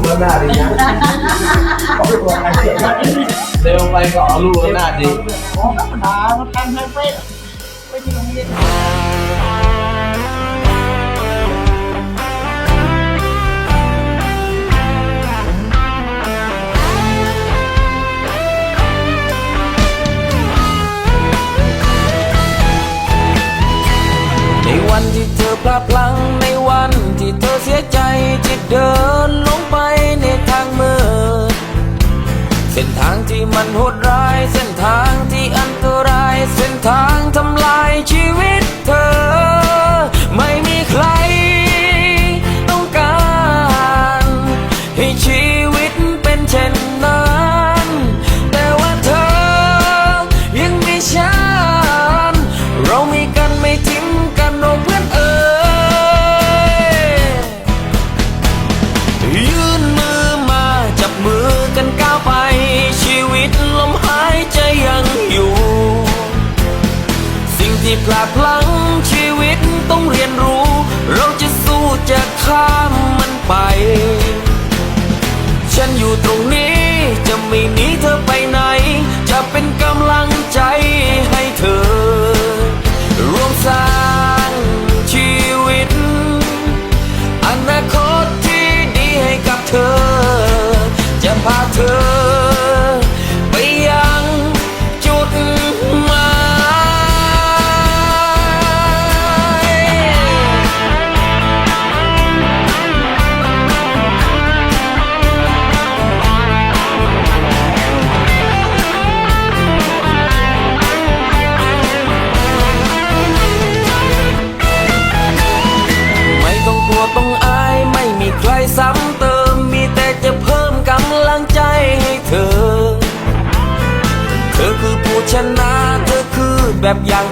กแล้วหน้าดีนะเร็วไปก็เอาลูกแล้วหน้าดีอาทำใยไนในวันที่เธอพลาดพลั้งในวันที่เธอเสียใจจิตเดิน เส้นทางที่มันโหดร้าย เส้นทางที่อันตราย เส้นทางทำลายชีวิต พลาดพลั้งชีวิตต้องเรียนรู้ เราจะสู้จะข้ามมันไป ฉันอยู่ตรงนี้จะไม่หนีเธอไปไหน จะเป็นกำลังใจให้เธอ ร่วมสร้างชีวิต อนาคตที่ดีให้กับเธอ จะพาเธอ คือ